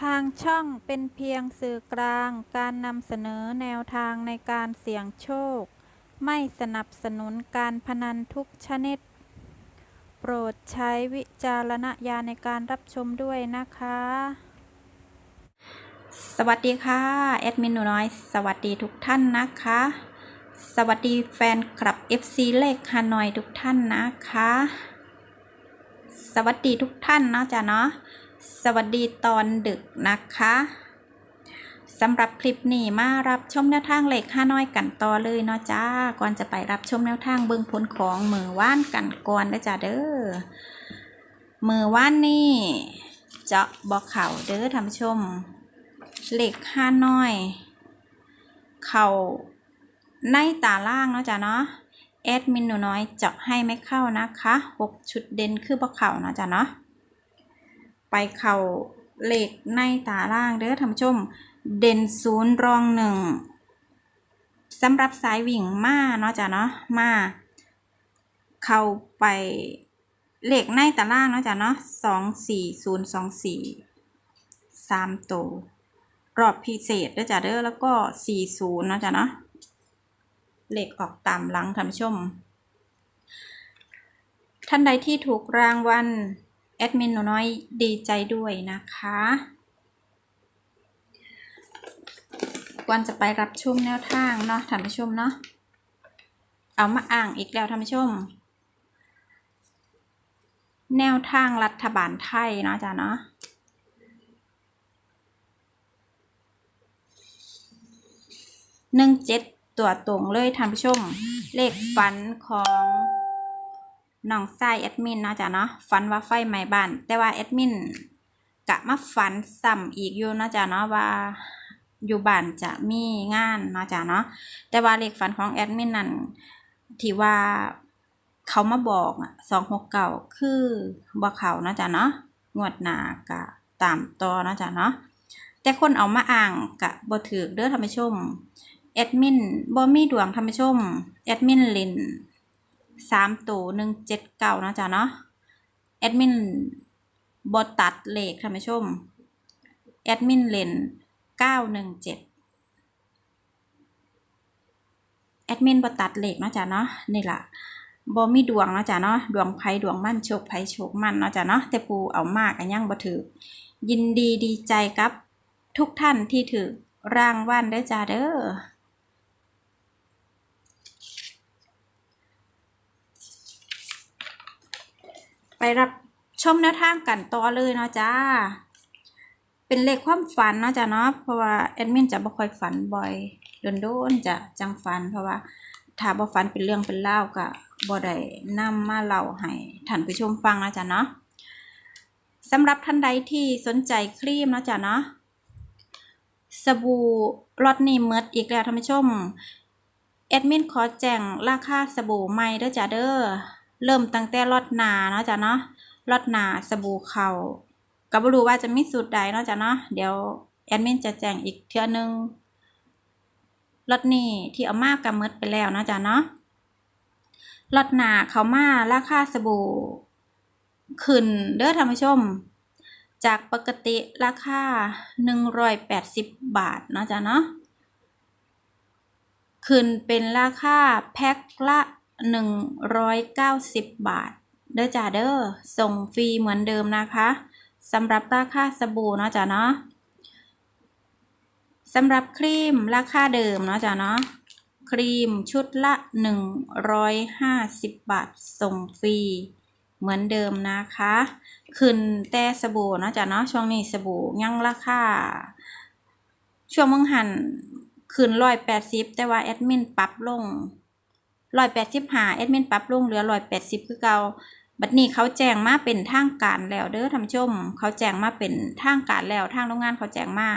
ทางช่องเป็นเพียงสื่อกลางการนำเสนอแนวทางในการเสี่ยงโชค ไม่สนับสนุนการพนันทุกชนิด โปรดใช้วิจารณญาณในการรับชมด้วยนะคะ สวัสดีค่ะแอดมินหนูน้อย สวัสดีทุกท่านนะคะ สวัสดีแฟนคลับ FC เลขฮานอยทุกท่านนะคะ สวัสดีทุกท่านเนาะจ้ะเนาะ สวัสดีตอนดึกนะคะสำหรับคลิปนี้มารับชมแนวทางเหลขฮาน้อยกันต่อเลยเนาะจ้า ก่อนจะไปรับชมแนวทางเบื้องผลของมือว่านกันก่อนเด้อจ้าเด้อมือว่านนี่เจาะบอกเข่าเด้อท่านผู้ชมเหล็กห้าน้อย เข่าในตาล่างเนาะจ้ะเนาะแอดมินหนูน้อยเจาะให้ไม่เข้านะคะหกชุดเด่นคือบ่เข่าเนาะจ้ะเนาะ ไปเข่าเหล็กในตาล่างเด้อท่านผู้ชม เด่นศูนย์รองหนึ่งสำหรับสายวิ่งมาเนาะจ้ะเนาะมา เข้าไปเหล็กในตาล่างเนาะจ้ะเนาะสองสี่ศูนย์สองสี่สามตัวรอบพิเศษด้วยจ้ะเด้อแล้วก็40นย์เนาะจ๊ะเนาะเหลขออกตามหลังท่านผู้ชม ท่านใดที่ถูกรางวัล ดมินหนูน้อยดีใจด้วยนะคะก่อนจะไปรับชมแนวทางเนาะท่านผู้ชมเนาะเอามาอ่างอีกแล้วท่านผู้ชม แนวทางรัฐบาลไทยเนาะจ้ะเนาะหนึ่งเจ็ดตัวตรงเลยท่านผู้ชม เลขฝันของ น้องไส้แอดมินเนาะจ้ะเนาะฝันว่าไฟไหม้บ้าน แต่ว่าแอดมินกะมาฝันซ้ำอีกอยู่เนาะจ้ะเนาะว่าอยู่บ้านจะมีงานเนาะจ้ะเนาะแต่ว่าเลขฝันของแอดมินนั่นที่ว่าเขามาบอกสองหกเก่าคือบ่เขาเนาะจ้ะเนาะงวดหนากะตามต่อเนาะจ้ะเนาะแต่คนเอามาอ่างกะบ่ถือเด้อท่านผู้ชมแอดมินบ่มีดวงท่านผู้ชมแอดมินล่น สามตัวหนึ่งเจ็ดเก้านะจ๊ะเนาะแอดมินบตัดเลขท่านผู้ชมแอดมินเลนเก้าหนึ่งเจ็ดแอดมินบตัดเลขเนาะจ๊ะเนาะนี่แหละบ่มีดวงเนาะจ๊ะเนาะดวงไพ่ดวงมั่นโชคไพ่โชคมั่นเนาะจ๊ะเนาะแต่ปูเอามากอันยังบ่ถือยินดีดีใจกับ ทุกท่านที่ถือรางวัลได้จ้าเด้อ รับชมแนวทางกันต่อเลยเนาะจ้า เป็นเลขความฝันเนาะจ้าเนาะ เพราะว่าแอดมินจะบ่ค่อยฝันบ่อยโดนๆจะจังฝันเพราะว่าถ้าบ่ฝันเป็นเรื่องเป็นเล่าก็บ่ได้นำมาเล่าให้ท่านผู้ชมฟังนะจ้าเนาะสำหรับท่านใดที่สนใจครีมเนาะจ้าเนาะสบู่ล็อตนี้เมดอีกแล้วท่านผู้ชมแอดมินขอแจ้งราคาสบู่ใหม่เด้อจ้าเด้อ เริ่มตั้งแต่ลอตหนาเนาะจ้ะเนาะลอตหนาสบู่เขาก็บ่รู้ว่าจะมีสูตรใดเนาะจ้ะเนาะเดี๋ยวแอดมินจะแจ้งอีกเทื่อนึงลอตนี้ที่เอามากกับมิดไปแล้วเนาะจ้ะเนาะลอตหนาเขามาราคาสบู่ขึ้นเด้อท่านผู้ชม จากปกติราคา180 บาทเนาะจ้ะเนาะขึ้นเป็นราคาแพ็คละ 190 บาท เด้อจ้าเด้อส่งฟรีเหมือนเดิมนะคะสำหรับราคาสบู่เนาะจ้ะเนาะสำหรับครีมราคาเดิมเนาะจ้ะเนาะครีมชุดละ 150 บาท ส่งฟรีเหมือนเดิมนะคะ ขึ้นแต่สบู่เนาะจ้ะเนาะช่วงนี้สบู่ยังราคาช่วงมึงหันขึ้นร้อยแปดสิบแต่ว่าแอดมินปรับลง ร้อยแปดสิบหาแอดมินปรับลงเหลือร้อยแปดสิบคือเก่าบัดนี้เขาแจ้งมาเป็นทางการแล้วเด้อท่านชม เขาแจ้งมาเป็นทางการแล้วทางโรงงานเขาแจ้งมา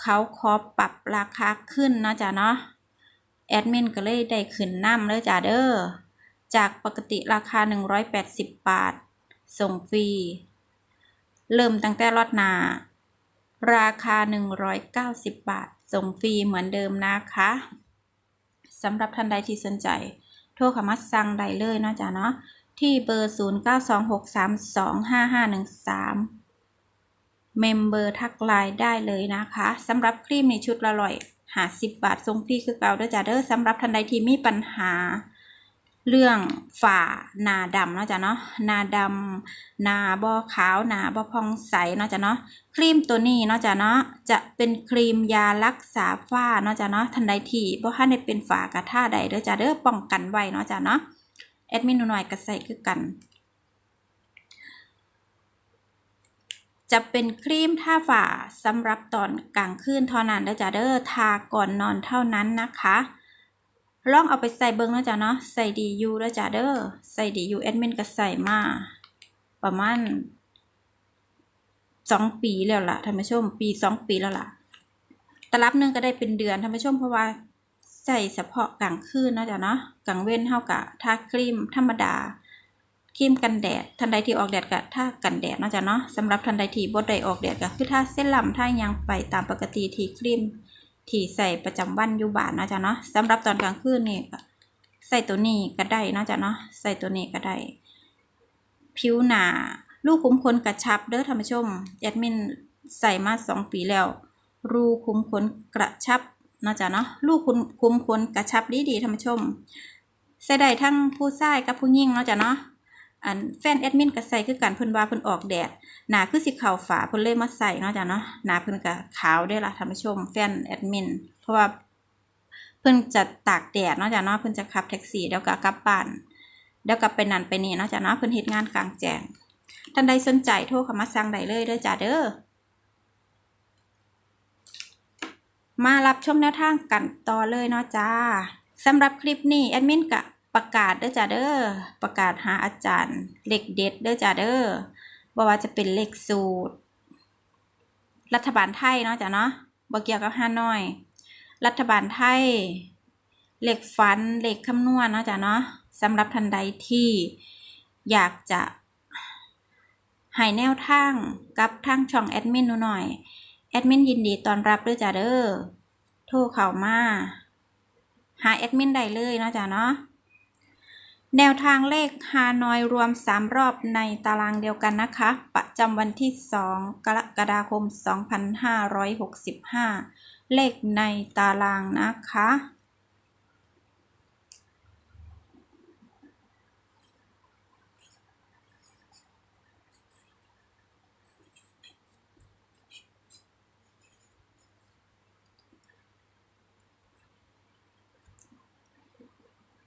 เขาขอปรับราคาขึ้นนะจ้ะเนาะแอดมินก็เลยได้ขึ้นน้ำเลยจ้ะเด้อจากปกติราคาหนึ่งร้อยแปดสิบบาท ส่งฟรี เริ่มตั้งแต่รอดนา ราคา 190 บาท ส่งฟรีเหมือนเดิมนะคะ สำหรับท่านใดที่สนใจ โทรเข้ามาสั่งได้เลยเนาะจ๊ะเนาะที่เบอร์ 0926325513 เมมเบอร์ทักไลน์ได้เลยนะคะสำหรับครีมในชุดละร้อยหาสิบบาททรงฟรีคือเก่าด้วยจ้าเด้อสำหรับท่านใดที่มีปัญหา เรื่องฝ่านาดำเนาะจ้ะเนาะนาดำนาบ่ขาวนาบ่พองใสเนาะจ้ะเนาะครีมตัวนี้เนาะจ้ะเนาะจะเป็นครีมยารักษาฝ้าเนาะจ้ะเนาะทันใดที่บ่ทันได้เป็นฝ้ากระท่าใดเด้อจ้ะเด้อป้องกันไว้เนาะจ้ะเนาะแอดมินหน่อยก็ใส่คือกัน จะเป็นครีมทาฝ่าสำหรับตอนกลางคืนเท่านั้นเด้อจ้ะเด้อทาก่อนนอนเท่านั้นนะคะ ลองเอาไปใส่เบิ้งนะจ๊ะเนาะใส่ดียูแล้วจ้ะเด้อใส่ดียูแอดมินก็ใส่มาประมาณสองปีแล้วล่ะท่านผู้ชม ปีสองปีแล้วล่ะตลับนึงก็ได้เป็นเดือนท่านผู้ชมเพราะว่าใส่เฉพาะกลางคืนนะจ๊ะเนาะกลางเว้นเท่ากับทาครีมธรรมดาครีมกันแดดทันใดที่ออกแดดก็ทากันแดดนะจ๊ะเนาะสำหรับทันใดที่บ่ได้ออกแดดก็คือทาเส้นลำทาหยังไปตามปกติที่ครีม ที่ใส่ประจำวันอยู่บ้านเนาะจ๊ะเนาะสำหรับตอนกลางคืนนี่ใส่ตัวนี้ก็ได้เนาะจ๊ะเนาะใส่ตัวนี้ก็ได้ ผิวหนาลูกคุ้มขนกระชับเด้อท่านผู้ชมแอดมินใส่มาสองปีแล้ว รูคุ้มขนกระชับเนาะจ๊ะเนาะลูกคุ้มคุ้มขนกระชับดีดีๆท่านผู้ชมใส่ได้ทั้งผู้ชายกับผู้หญิงเนาะจ๊ะเนาะ อันแฟนแอดมินก็ใส่คือกันเพิ่นว่าเพิ่นออกแดดหนาคือสิขาวฝาเพิ่นเลยมาใส่เนาะจ้ะเนาะหนาเพิ่นก็ขาวได้ละท่านผู้ชมแฟนแอดมิน เพราะว่าเพิ่นจะตากแดดเนาะจ้ะเนาะเพิ่นจะขับแท็กซี่เดี๋ยวก็กลับบ้านเดี๋ยวก็ไปนั่นไปนี่เนาะจ้ะเนาะเพิ่นเฮ็ดงานกลางแจ้งท่านใดสนใจโทรเข้ามาสั่งได้เลยเด้อจ้ะเด้อมารับชมแนวทางกันต่อเลยเนาะจ้าสำหรับคลิปนี้แอดมินก็ ประกาศเด้อจ้ะเด้อประกาศหาอาจารย์เลขเด็ดเด้อจ้ะเด้อบ่ว่าจะเป็นเลขสูตร รัฐบาลไทยเนาะจ้ะเนาะบ่เกี่ยวกับฮานอย รัฐบาลไทยเลขฟันเลขคำนวณเนาะจ้ะเนาะสำหรับท่านใดที่อยากจะให้แนวทางกับทางช่องแอดมินหนูหน่อย แอดมินยินดีต้อนรับด้วยจ้ะเด้อ โทรเข้ามา หาแอดมินได้เลยเนาะจ้ะเนาะ แนวทางเลขฮานอยรวม 3 รอบในตารางเดียวกันนะคะ ประจำวันที่ 2 กรกฎาคม 2565 เลขในตารางนะคะ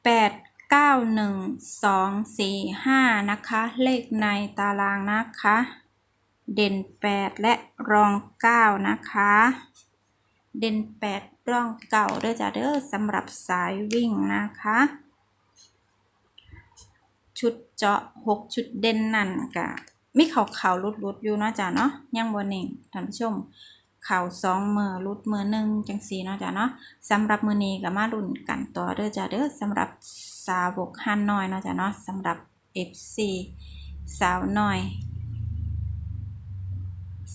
แปด ก้าหนึ่งสองสี่ห้านะคะ เลขในตารางนะคะ เด่นแปดและรองเก้านะคะ เด่นแปดรองเก่าเด้อจ้ะเด้อสำหรับสายวิ่งนะคะ ชุดเจาะหกชุดเด่นนั่นกะมีเข่าเข่าลุดลุดอยู่เนาะจ้ะเนาะยังบนเองท่านผู้ชมเข่าสองมือรุดมือหนึ่งจังสีเนาะจ้ะเนาะสำหรับมือนี้ก็มาลุ้นกันต่อเด้อจ้ะเด้อสำหรับ สาวกฮันน้อยเนาะจ้ะเนาะสำหรับ FC สาวน้อย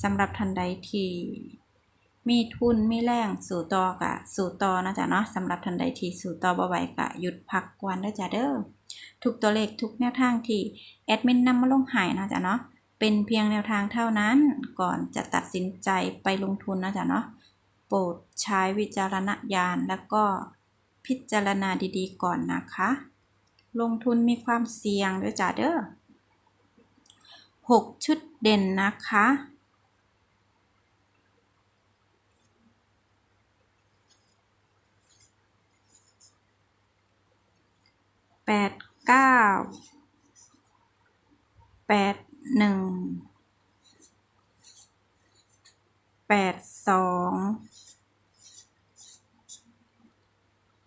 สำหรับทันใดที่มีทุนมีแรงสู่ต่อกะสู่ต่อนะจ้ะเนาะสำหรับทันใดที่สู่ต่อบ่ไหวกะหยุดพักกวนด้อจ้ะเด้อทุกตัวเลขทุกแนวทางที่แอดมินนำมาลงหายนะจ้ะเนาะเป็นเพียงแนวทางเท่านั้นก่อนจะตัดสินใจไปลงทุนนะจ๊ะเนาะโปรดใช้วิจารณญาณแล้วก็ พิจารณาดีๆ ก่อนนะคะ ลงทุนมีความเสี่ยงด้วยจ้ะเด้อหกชุดเด่นนะคะ แปดเก้า แปดหนึ่ง แปดสอง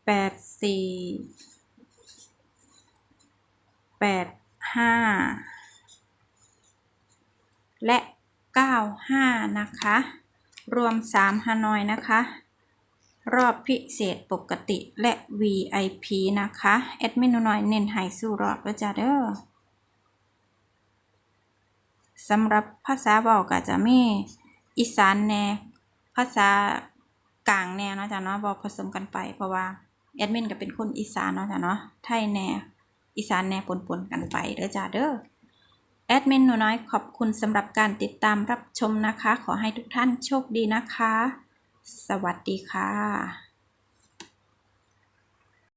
แปดสี่แปดห้าและเก้าห้านะคะ รวมสามฮานอยนะคะ รอบพิเศษปกติและ VIP นะคะแอดมินหน่อยเน้นให้สู้รอบแล้วจ้าเด้อสำหรับภาษาเว้าก็จะมีอีสานแน่ ภาษากลางแน่เนาะจ้ะเนาะเว้าผสมกันไปเพราะว่า แอดมินก็เป็นคนอีสานเนาะจ้ะเนาะไทยแน่อีสานแน่ปนๆกันไปเด้อจ้าเด้อแอแอดมินหนูน้อยขอบคุณสำหรับการติดตามรับชมนะคะ ขอให้ทุกท่านโชคดีนะคะ สวัสดีค่ะ